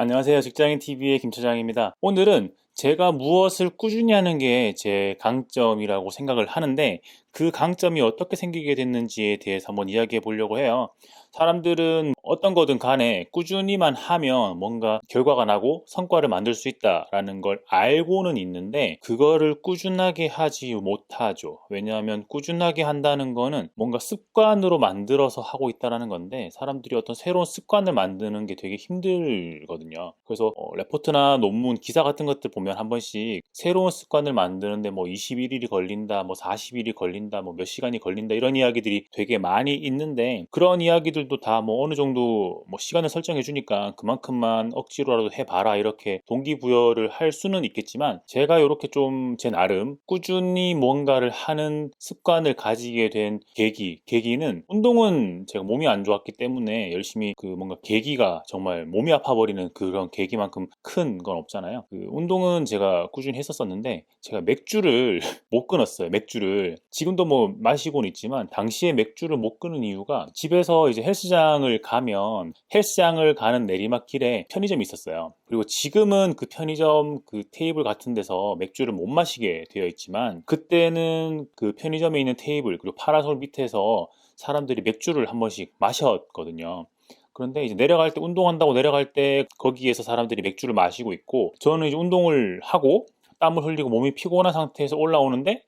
안녕하세요. 직장인 TV의 김처장입니다. 오늘은 제가 무엇을 꾸준히 하는 게 제 강점이라고 생각을 하는데 그 강점이 어떻게 생기게 됐는지에 대해서 한번 이야기해 보려고 해요. 사람들은 어떤 거든 간에 꾸준히만 하면 뭔가 결과가 나고 성과를 만들 수 있다라는 걸 알고는 있는데 그거를 꾸준하게 하지 못하죠. 왜냐하면 꾸준하게 한다는 거는 뭔가 습관으로 만들어서 하고 있다라는 건데 사람들이 어떤 새로운 습관을 만드는 게 되게 힘들거든요. 그래서 어, 레포트나 논문, 기사 같은 것들 보면 한 번씩 새로운 습관을 만드는데 뭐 21일이 걸린다, 뭐 40일이 걸린다, 뭐 몇 시간이 걸린다 이런 이야기들이 되게 많이 있는데 그런 이야기들도 다 뭐 어느 정도 뭐 시간을 설정해 주니까 그만큼만 억지로라도 해봐라 이렇게 동기부여를 할 수는 있겠지만 제가 이렇게 좀 제 나름 꾸준히 뭔가를 하는 습관을 가지게 된 계기, 계기는 운동은 제가 몸이 안 좋았기 때문에 열심히 그 뭔가 계기가 정말 몸이 아파버리는 그런 계기만큼 큰 건 없잖아요. 그 운동은 제가 꾸준히 했었었는데 제가 맥주를 못 끊었어요. 맥주를 지금도 뭐 마시고는 있지만 당시에 맥주를 못 끊은 이유가 집에서 이제 헬스장을 가면 헬스장을 가는 내리막길에 편의점이 있었어요. 그리고 지금은 그 편의점 그 테이블 같은 데서 맥주를 못 마시게 되어 있지만 그때는 그 편의점에 있는 테이블 그리고 파라솔 밑에서 사람들이 맥주를 한 번씩 마셨거든요. 그런데 이제 내려갈 때 운동한다고 내려갈 때 거기에서 사람들이 맥주를 마시고 있고 저는 이제 운동을 하고 땀을 흘리고 몸이 피곤한 상태에서 올라오는데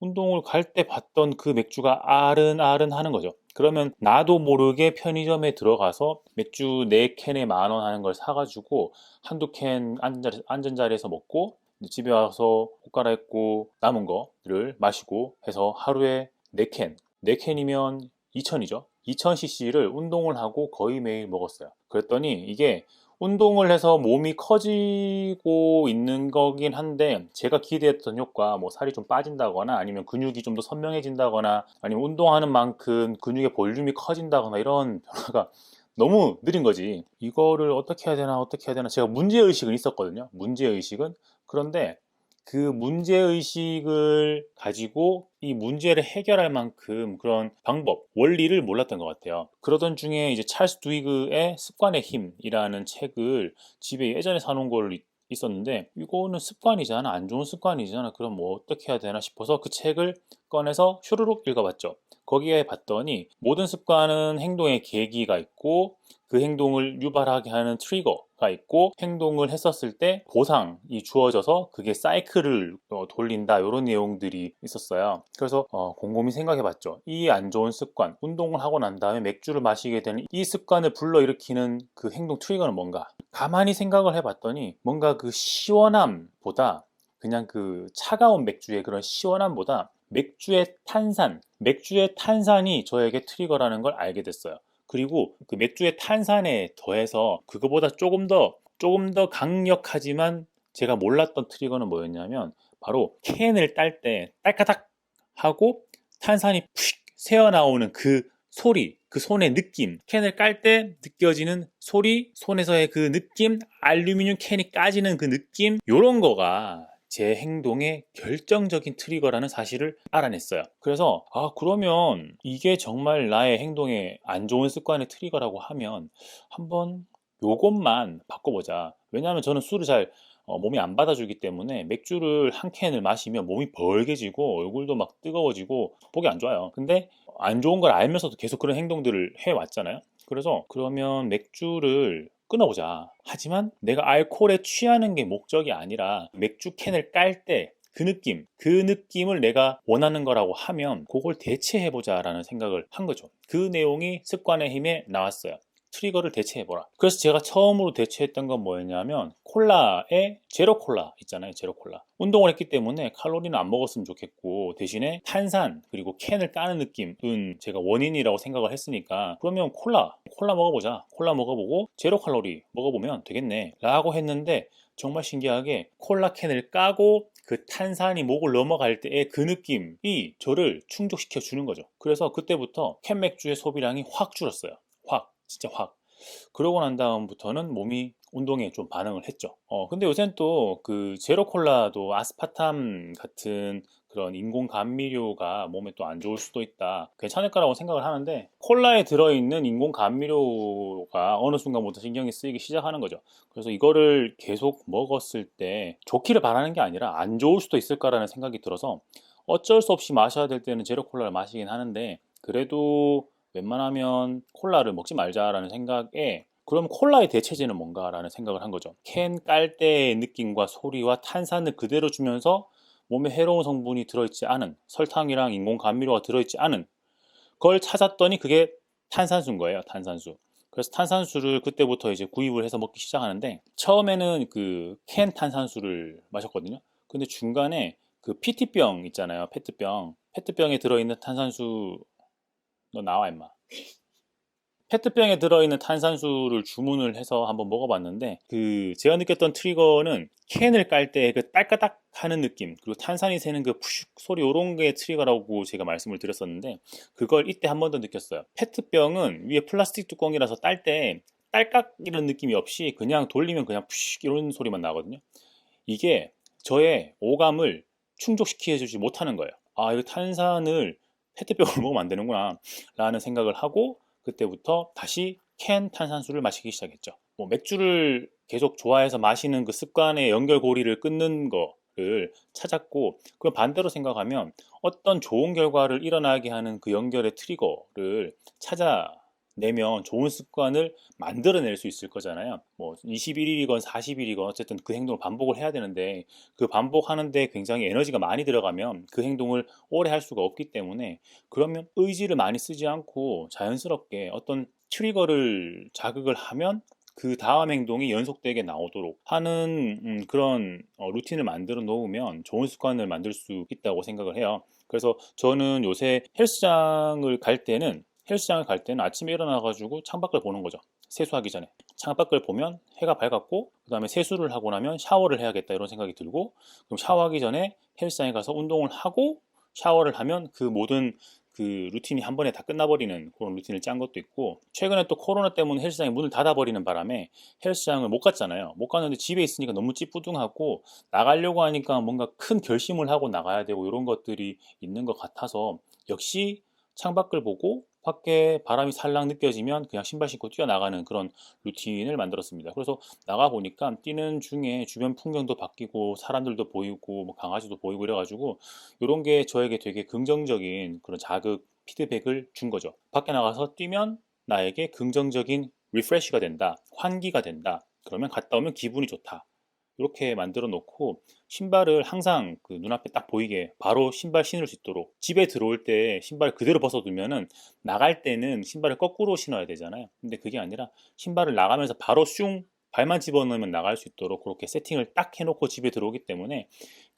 운동을 갈 때 봤던 그 맥주가 아른아른 하는 거죠. 그러면 나도 모르게 편의점에 들어가서 맥주 4캔에 만 원 하는 걸 사가지고 한두 캔 앉은, 자리, 앉은 자리에서 먹고 집에 와서 옷 갈아입고 남은 거를 마시고 해서 하루에 4캔, 4캔이면 2천이죠. 2000cc를 운동을 하고 거의 매일 먹었어요. 그랬더니 이게 운동을 해서 몸이 커지고 있는 거긴 한데 제가 기대했던 효과 뭐 살이 좀 빠진다거나 아니면 근육이 좀 더 선명해진다거나 아니면 운동하는 만큼 근육의 볼륨이 커진다거나 이런 변화가 너무 느린 거지. 이거를 어떻게 해야 되나 어떻게 해야 되나 제가 문제의식은 있었거든요. 문제의식은. 그런데 그 문제의식을 가지고 이 문제를 해결할 만큼 그런 방법, 원리를 몰랐던 것 같아요. 그러던 중에 이제 찰스 두이그의 습관의 힘이라는 책을 집에 예전에 사놓은 걸 있었는데 이거는 습관이잖아. 안 좋은 습관이잖아. 그럼 뭐 어떻게 해야 되나 싶어서 그 책을 꺼내서 슈르륵 읽어봤죠. 거기에 봤더니 모든 습관은 행동의 계기가 있고 그 행동을 유발하게 하는 트리거가 있고 행동을 했었을 때 보상이 주어져서 그게 사이클을 어, 돌린다 이런 내용들이 있었어요. 그래서 어, 곰곰이 생각해봤죠. 이 안 좋은 습관, 운동을 하고 난 다음에 맥주를 마시게 되는 이 습관을 불러일으키는 그 행동 트리거는 뭔가? 가만히 생각을 해봤더니 뭔가 그 시원함보다 그냥 그 차가운 맥주의 그런 시원함보다 맥주의 탄산, 맥주의 탄산이 저에게 트리거라는 걸 알게 됐어요. 그리고 그 맥주의 탄산에 더해서 그거보다 조금 더 조금 더 강력하지만 제가 몰랐던 트리거는 뭐였냐면 바로 캔을 딸 때 딸까닥 하고 탄산이 푸익 새어 나오는 그 소리, 그 손의 느낌, 캔을 깔 때 느껴지는 소리, 손에서의 그 느낌, 알루미늄 캔이 까지는 그 느낌, 요런 거가 제 행동의 결정적인 트리거라는 사실을 알아냈어요. 그래서 아 그러면 이게 정말 나의 행동에 안 좋은 습관의 트리거라고 하면 한번 요것만 바꿔보자. 왜냐하면 저는 술을 잘 어, 몸이 안 받아주기 때문에 맥주를 한 캔을 마시면 몸이 벌게지고 얼굴도 막 뜨거워지고 보기 안 좋아요. 근데 안 좋은 걸 알면서도 계속 그런 행동들을 해왔잖아요. 그래서 그러면 맥주를 끊어보자. 하지만 내가 알코올에 취하는 게 목적이 아니라 맥주 캔을 깔때 그 느낌, 그 느낌을 내가 원하는 거라고 하면 그걸 대체해보자 라는 생각을 한 거죠. 그 내용이 습관의 힘에 나왔어요. 트리거를 대체해보라. 그래서 제가 처음으로 대체했던 건 뭐였냐면 콜라에 제로 콜라 있잖아요. 제로 콜라. 운동을 했기 때문에 칼로리는 안 먹었으면 좋겠고 대신에 탄산 그리고 캔을 까는 느낌은 제가 원인이라고 생각을 했으니까 그러면 콜라, 콜라 먹어보자. 콜라 먹어보고 제로 칼로리 먹어보면 되겠네. 라고 했는데 정말 신기하게 콜라 캔을 까고 그 탄산이 목을 넘어갈 때의 그 느낌이 저를 충족시켜 주는 거죠. 그래서 그때부터 캔 맥주의 소비량이 확 줄었어요. 확. 진짜 확. 그러고 난 다음부터는 몸이 운동에 좀 반응을 했죠. 어, 근데 요새는 또 그 제로 콜라도 아스파탐 같은 그런 인공 감미료가 몸에 또 안 좋을 수도 있다. 괜찮을 거라고 생각을 하는데 콜라에 들어있는 인공 감미료가 어느 순간부터 신경이 쓰이기 시작하는 거죠. 그래서 이거를 계속 먹었을 때 좋기를 바라는 게 아니라 안 좋을 수도 있을 거라는 생각이 들어서 어쩔 수 없이 마셔야 될 때는 제로 콜라를 마시긴 하는데 그래도 웬만하면 콜라를 먹지 말자라는 생각에 그럼 콜라의 대체제는 뭔가라는 생각을 한 거죠. 캔 깔 때의 느낌과 소리와 탄산을 그대로 주면서 몸에 해로운 성분이 들어있지 않은 설탕이랑 인공 감미료가 들어있지 않은 걸 찾았더니 그게 탄산수인 거예요. 탄산수. 그래서 탄산수를 그때부터 이제 구입을 해서 먹기 시작하는데 처음에는 그 캔 탄산수를 마셨거든요. 근데 중간에 그 PT병 있잖아요. 페트병. 페트병에 들어있는 탄산수 너 나와 임마. 페트병에 들어있는 탄산수를 주문을 해서 한번 먹어봤는데 그 제가 느꼈던 트리거는 캔을 깔 때 그 딸까닥 하는 느낌 그리고 탄산이 새는 그 푸슉 소리 요런 게 트리거라고 제가 말씀을 드렸었는데 그걸 이때 한 번 더 느꼈어요. 페트병은 위에 플라스틱 뚜껑이라서 딸 때 딸깍 이런 느낌이 없이 그냥 돌리면 그냥 푸슉 이런 소리만 나거든요. 이게 저의 오감을 충족시켜 주지 못하는 거예요. 아 이거 탄산을 페트병으로 먹으면 안 되는구나 라는 생각을 하고 그때부터 다시 캔 탄산수를 마시기 시작했죠. 뭐 맥주를 계속 좋아해서 마시는 그 습관의 연결고리를 끊는 거를 찾았고 그 반대로 생각하면 어떤 좋은 결과를 일어나게 하는 그 연결의 트리거를 찾아 내면 좋은 습관을 만들어낼 수 있을 거잖아요. 뭐 21일이건 40일이건 어쨌든 그 행동을 반복을 해야 되는데 그 반복하는데 굉장히 에너지가 많이 들어가면 그 행동을 오래 할 수가 없기 때문에 그러면 의지를 많이 쓰지 않고 자연스럽게 어떤 트리거를 자극을 하면 그 다음 행동이 연속되게 나오도록 하는 음, 그런 어, 루틴을 만들어 놓으면 좋은 습관을 만들 수 있다고 생각을 해요. 그래서 저는 요새 헬스장을 갈 때는 헬스장을 갈 때는 아침에 일어나가지고 창밖을 보는 거죠. 세수하기 전에 창밖을 보면 해가 밝았고 그 다음에 세수를 하고 나면 샤워를 해야겠다 이런 생각이 들고 그럼 샤워하기 전에 헬스장에 가서 운동을 하고 샤워를 하면 그 모든 그 루틴이 한 번에 다 끝나버리는 그런 루틴을 짠 것도 있고 최근에 또 코로나 때문에 헬스장이 문을 닫아버리는 바람에 헬스장을 못 갔잖아요 못 갔는데 집에 있으니까 너무 찌뿌둥하고 나가려고 하니까 뭔가 큰 결심을 하고 나가야 되고 이런 것들이 있는 것 같아서 역시 창밖을 보고 밖에 바람이 살랑 느껴지면 그냥 신발 신고 뛰어나가는 그런 루틴을 만들었습니다. 그래서 나가 보니까 뛰는 중에 주변 풍경도 바뀌고 사람들도 보이고 뭐 강아지도 보이고 이래가지고 이런 게 저에게 되게 긍정적인 그런 자극 피드백을 준 거죠. 밖에 나가서 뛰면 나에게 긍정적인 리프레시가 된다, 환기가 된다. 그러면 갔다 오면 기분이 좋다. 이렇게 만들어 놓고 신발을 항상 그 눈앞에 딱 보이게 바로 신발 신을 수 있도록 집에 들어올 때 신발 그대로 벗어두면은 나갈 때는 신발을 거꾸로 신어야 되잖아요. 근데 그게 아니라 신발을 나가면서 바로 슝 발만 집어넣으면 나갈 수 있도록 그렇게 세팅을 딱 해놓고 집에 들어오기 때문에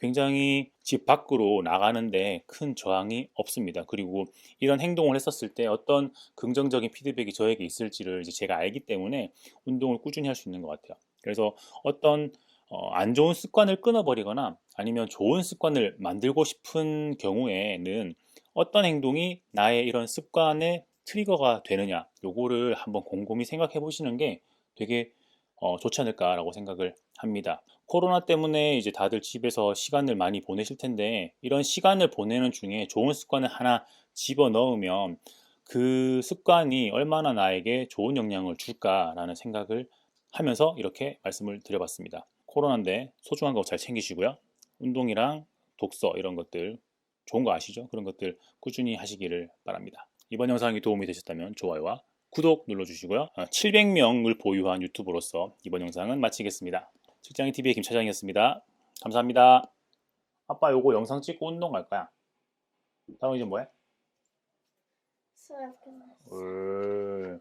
굉장히 집 밖으로 나가는데 큰 저항이 없습니다. 그리고 이런 행동을 했었을 때 어떤 긍정적인 피드백이 저에게 있을지를 이제 제가 알기 때문에 운동을 꾸준히 할 수 있는 것 같아요. 그래서 어떤 어, 안 좋은 습관을 끊어버리거나 아니면 좋은 습관을 만들고 싶은 경우에는 어떤 행동이 나의 이런 습관의 트리거가 되느냐 요거를 한번 곰곰이 생각해 보시는 게 되게 어, 좋지 않을까라고 생각을 합니다. 코로나 때문에 이제 다들 집에서 시간을 많이 보내실 텐데 이런 시간을 보내는 중에 좋은 습관을 하나 집어 넣으면 그 습관이 얼마나 나에게 좋은 영향을 줄까라는 생각을 하면서 이렇게 말씀을 드려봤습니다. 코로나인데 소중한 거 잘 챙기시고요. 운동이랑 독서 이런 것들 좋은 거 아시죠? 그런 것들 꾸준히 하시기를 바랍니다. 이번 영상이 도움이 되셨다면 좋아요와 구독 눌러주시고요. 700명을 보유한 유튜버로서 이번 영상은 마치겠습니다. 직장인TV의 김 차장이었습니다. 감사합니다. 아빠 요거 영상 찍고 운동 갈 거야. 다음 이제 뭐해? 수업 끝났어. 을...